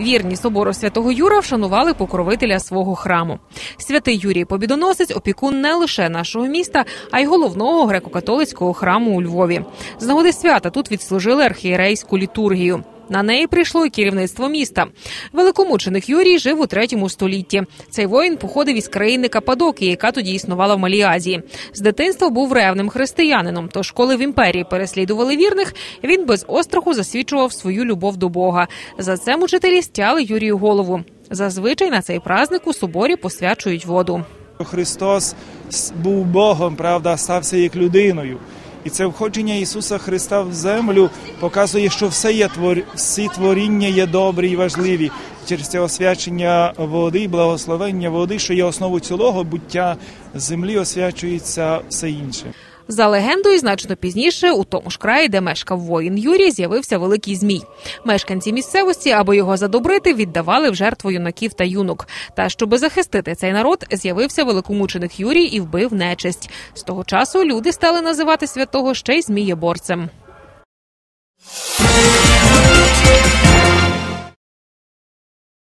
Вірні собору святого Юра вшанували покровителя свого храму. Святий Юрій Побідоносець опікун не лише нашого міста, а й головного греко-католицького храму у Львові. З нагоди свята тут відслужили архієрейську літургію. На неї прийшло керівництво міста. Великомученик Юрій жив у третьому столітті. Цей воїн походив із країни Кападокії, яка тоді існувала в Малій Азії. З дитинства був ревним християнином. Тож, коли в імперії переслідували вірних, він без остраху засвідчував свою любов до Бога. За це мучителі стяли Юрію голову. Зазвичай на цей праздник у соборі посвячують воду. Христос був Богом, правда, стався як людиною. І це входження Ісуса Христа в землю показує, що все є твор... всі творіння є добрі і важливі. Через це освячення води, благословення води, що є основою цілого буття землі, освячується все інше. За легендою, значно пізніше, у тому ж краї, де мешкав воїн Юрій, з'явився великий змій. Мешканці місцевості, аби його задобрити, віддавали в жертву юнаків та юнок. Та щоби захистити цей народ, з'явився великомученик Юрій і вбив нечисть. З того часу люди стали називати святого ще й змієборцем.